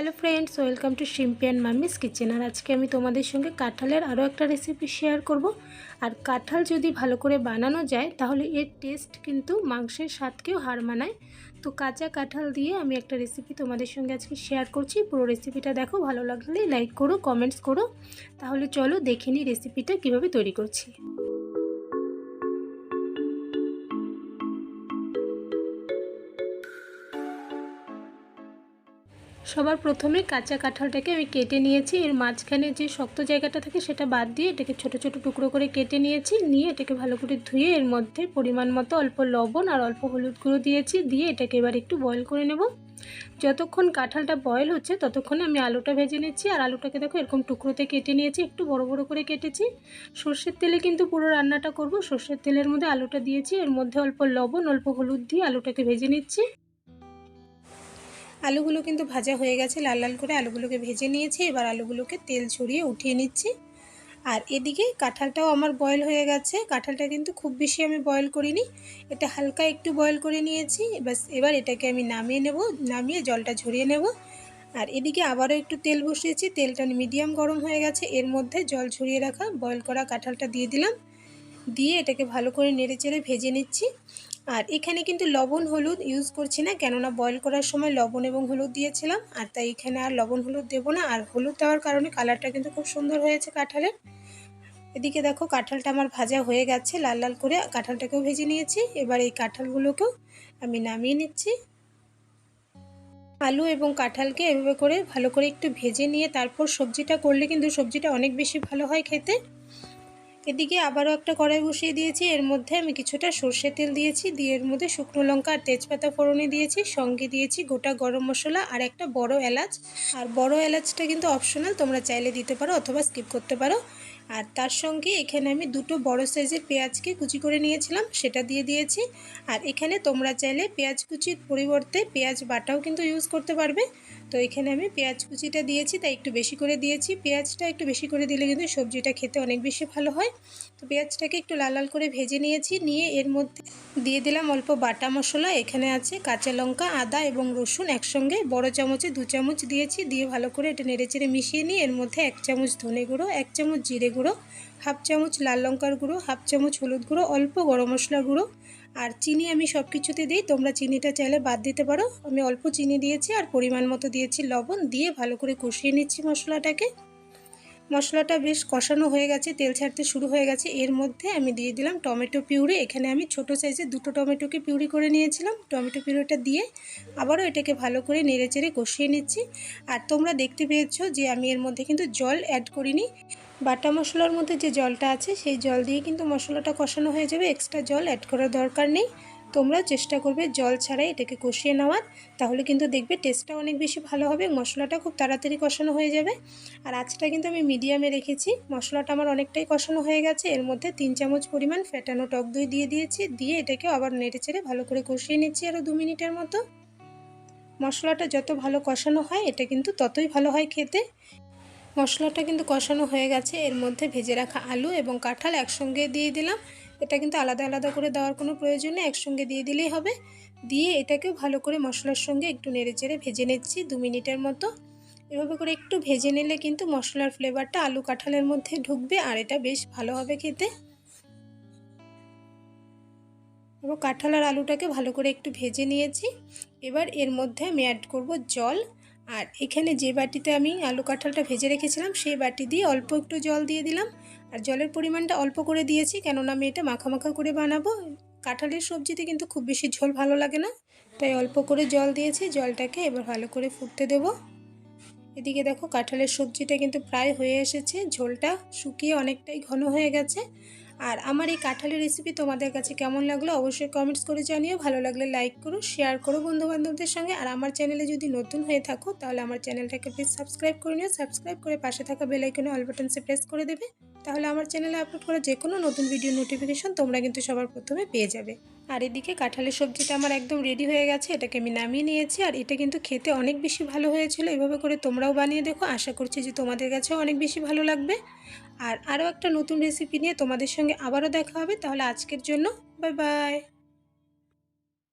Hello friends, welcome to শিম্পিয়ান মামিস kitchen. আর আজকে আমি তোমাদের সঙ্গে কাঁঠালের আরও একটা রেসিপি শেয়ার করব। আর কাঁঠাল যদি ভালো করে বানানো যায়, তাহলে এর টেস্ট কিন্তু মাংসের স্বাদকেও হার মানায়। তো কাঁচা কাঁঠাল দিয়ে আমি একটা রেসিপি তোমাদের সঙ্গে আজকে শেয়ার করছি। পুরো রেসিপিটা দেখো, ভালো লাগলে লাইক করো কমেন্টস করো। তাহলে চলো দেখে নিই রেসিপিটা কীভাবে তৈরি করছি। সবার প্রথমে কাঁচা কাঁঠালটাকে আমি কেটে নিয়েছি। এর মাঝখানে যে শক্ত জায়গাটা থাকে সেটা বাদ দিয়ে এটাকে ছোট ছোট টুকরো করে কেটে নিয়েছি। নিয়ে এটাকে ভালো করে ধুয়ে এর মধ্যে পরিমাণ মতো অল্প লবণ আর অল্প হলুদ গুঁড়ো দিয়েছি। দিয়ে এটাকে এবার একটু বয়েল করে নেব। যতক্ষণ কাঁঠালটা বয়েল হচ্ছে ততক্ষণে আমি আলুটা ভেজে নিচ্ছি। আর আলুটাকে দেখো এরকম টুকরোতে কেটে নিয়েছি। একটু বড় বড় করে কেটেছি। সর্ষের তেলে কিন্তু পুরো রান্নাটা করব। সর্ষের তেলের মধ্যে আলুটা দিয়েছি। এর মধ্যে অল্প লবণ, অল্প হলুদ দিয়ে আলুটাকে ভেজে নিচ্ছি। আলুগুলো কিন্তু ভাজা হয়ে গেছে, লাল লাল করে আলুগুলোকে ভেজে নিয়েছি। এবার আলুগুলোকে তেল ছড়িয়ে উঠিয়ে নিচ্ছি। আর এদিকে কাঁঠালটাও আমার বয়েল হয়ে গেছে। কাঁঠালটা কিন্তু খুব বেশি আমি বয়েল করিনি। এটা হালকা একটু বয়েল করে নিয়েছি। বাস এবার এটাকে আমি নামিয়ে নেব। নামিয়ে জলটা ঝরিয়ে নেব। আর এদিকে আবারও একটু তেল বসিয়েছি। তেলটা মিডিয়াম গরম হয়ে গেছে। এর মধ্যে জল ঝরিয়ে রাখা বয়েল করা কাঁঠালটা দিয়ে দিলাম। দিয়ে এটাকে ভালো করে নেড়ে চেড়ে ভেজে নিচ্ছি। আর এখানে কিন্তু লবণ, হলুদ ইউজ করছি না, কেননা বয়েল করার সময় লবণ এবং হলুদ দিয়েছিলাম, আর তাই এখানে আর লবণ, হলুদ দেবো না, আর হলুদ দেওয়ার কারণে কালারটা কিন্তু খুব সুন্দর হয়েছে কাঁঠালের। এদিকে দেখো কাঁঠালটা আমার ভাজা হয়ে গেছে, লাল লাল করে কাঁঠালটাকেও ভেজে নিয়েছি, এবার এই কাঁঠালগুলোকেও আমি নামিয়ে নিচ্ছি। আলু এবং কাঁঠালকে এভাবে করে ভালো করে একটু ভেজে নিয়ে তারপর সবজিটা করলে কিন্তু সবজিটা অনেক বেশি ভালো হয় খেতে। এদিকে আবারও একটা কড়াই বসিয়ে দিয়েছি। এর মধ্যে আমি কিছুটা সর্ষে তেল দিয়েছি। দিয়ে এর মধ্যে শুকনো লঙ্কা আর তেজপাতা ফোড়নে দিয়েছি। সঙ্গে দিয়েছি গোটা গরম মশলা আর একটা বড় এলাচ। আর বড় এলাচটা কিন্তু অপশনাল তোমরা চাইলে দিতে পারো অথবা স্কিপ করতে পারো। আর তার সঙ্গে এখানে আমি দুটো বড় সাইজের পেঁয়াজকে কুচি করে নিয়েছিলাম, সেটা দিয়ে দিয়েছি। আর এখানে তোমরা চাইলে পেঁয়াজ কুচির পরিবর্তে পেঁয়াজ বাটাও কিন্তু ইউজ করতে পারবে। তো এখানে আমি পেঁয়াজ কুচিটা দিয়েছি, তাই একটু বেশি করে দিয়েছি। পেঁয়াজটা একটু বেশি করে দিলে কিন্তু সবজিটা খেতে অনেক বেশি ভালো হয়। তো পেঁয়াজটাকে একটু লাল লাল করে ভেজে নিয়েছি, নিয়ে এর মধ্যে দিয়ে দিলাম অল্প বাটা মশলা। এখানে আছে কাঁচা লঙ্কা, আদা এবং রসুন একসঙ্গে। বড় চামচে দু চামচ দিয়েছি, দিয়ে ভালো করে এটা নেড়েচেড়ে মিশিয়ে নিয়ে এর মধ্যে এক চামচ ধনে গুঁড়ো, এক চামচ জিরে গুঁড়ো হাফ চামচ লাল লঙ্কার গুঁড়ো, হাফ চামচ হলুদ গুঁড়ো, অল্প গরম মশলা গুঁড়ো। আর চিনি আমি সব কিছুতে দিই, তোমরা চিনিটা চাইলে বাদ দিতে পারো। আমি অল্প চিনি দিয়েছি আর পরিমাণ মতো দিয়েছি লবণ, দিয়ে ভালো করে কষিয়ে নিচ্ছি মশলাটাকে। মশলাটা বেশ কষানো হয়ে গেছে, তেল ছাড়তে শুরু হয়ে গেছে। এর মধ্যে আমি দিয়ে দিলাম টমেটো পিউরি। এখানে আমি ছোট সাইজে দুটো টমেটোকে পিউরি করে নিয়েছিলাম। টমেটো পিউরিটা দিয়ে আবারও এটাকে ভালো করে নেড়ে চেড়ে কষিয়ে নিচ্ছি। আর তোমরা দেখতে পেয়েছ যে আমি এর মধ্যে কিন্তু জল অ্যাড করিনি। বাটা মশলার মধ্যে যে জলটা আছে, সেই জল দিয়ে কিন্তু মশলাটা কষানো হয়ে যাবে। এক্সট্রা জল অ্যাড করার দরকার নেই। তোমরা চেষ্টা করবে জল ছাড়াই এটাকে কষিয়ে নেওয়ার। তাহলে কিন্তু দেখবে টেস্টটা অনেক বেশি ভালো হবে, মশলাটা খুব তাড়াতাড়ি কষানো হয়ে যাবে। আর আজটা কিন্তু আমি মিডিয়ামে রেখেছি, মশলাটা আমার অনেকটাই কষানো হয়ে গেছে। এর মধ্যে তিন চামচ পরিমাণ ফেটানো টক দই দিয়ে দিয়েছি, দিয়ে এটাকে আবার নেড়ে চেড়ে ভালো করে কষিয়ে নিচ্ছি আরও দু মিনিটের মতো। মশলাটা যত ভালো কষানো হয়, এটা কিন্তু ততই ভালো হয় খেতে। মশলাটা কিন্তু কষানো হয়ে গেছে, এর মধ্যে ভেজে রাখা আলু এবং কাঁঠাল একসঙ্গে দিয়ে দিলাম। এটা কিন্তু আলাদা আলাদা করে দেওয়ার কোনো প্রয়োজন নেই। একসঙ্গে দিয়ে দিলেই হবে। দিয়ে এটাকেও ভালো করে মশলার সঙ্গে একটু নেড়ে চেড়ে ভেজে নিচ্ছি দু মিনিটের মতো। এভাবে করে একটু ভেজে নিলে কিন্তু মশলার ফ্লেভারটা আলু কাঁঠালের মধ্যে ঢুকবে আর এটা বেশ ভালো হবে খেতে। এবং কাঁঠাল আর আলুটাকে ভালো করে একটু ভেজে নিয়েছি। এবার এর মধ্যে আমি অ্যাড করব জল। আর এখানে যে বাটিতে আমি আলু কাঁঠালটা ভেজে রেখেছিলাম, সেই বাটি দিয়ে অল্প একটু জল দিয়ে দিলাম। আর জলের পরিমাণটা অল্প করে দিয়েছি, কেননা আমি এটা মাখা মাখা করে বানাবো। কাঁঠালের সবজিতে কিন্তু খুব বেশি ঝোল ভালো লাগে না, তাই অল্প করে জল দিয়েছি, জলটাকে এবার ভালো করে ফুটতে দেব। এদিকে দেখো, কাঁঠালের সবজিটা কিন্তু প্রায় হয়ে এসেছে, ঝোলটা শুকিয়ে অনেকটাই ঘন হয়ে গেছে। আর আমার এই কাঁঠালের রেসিপি তোমাদের কাছে কেমন লাগল অবশ্যই কমেন্টস করে জানিও। ভালো লাগলে লাইক করো শেয়ার করো বন্ধুবান্ধবদের সঙ্গে। আর আমার চ্যানেলে যদি নতুন হয়ে থাকো, তাহলে আমার চ্যানেলটাকে প্লিজ সাবস্ক্রাইব করে নিও। সাবস্ক্রাইব করে পাশে থাকা বেলাইকনে অল বাটনসে প্রেস করে দেবে। তাহলে আমার চ্যানেলে আপলোড করা যে কোনো নতুন ভিডিও নোটিফিকেশান তোমরা কিন্তু সবার প্রথমে পেয়ে যাবে। আর এদিকে কাঁঠালের সবজিটা আমার একদম রেডি হয়ে গেছে, এটাকে আমি নামিয়ে নিয়েছি আর এটা কিন্তু খেতে অনেক বেশি ভালো হয়েছিল, এভাবে করে তোমরাও বানিয়ে দেখো, আশা করছি যে তোমাদের কাছেও অনেক বেশি ভালো লাগবে। আর আরও একটা নতুন রেসিপি নিয়ে তোমাদের সঙ্গে আবারও দেখা হবে, তাহলে আজকের জন্য বাই বাই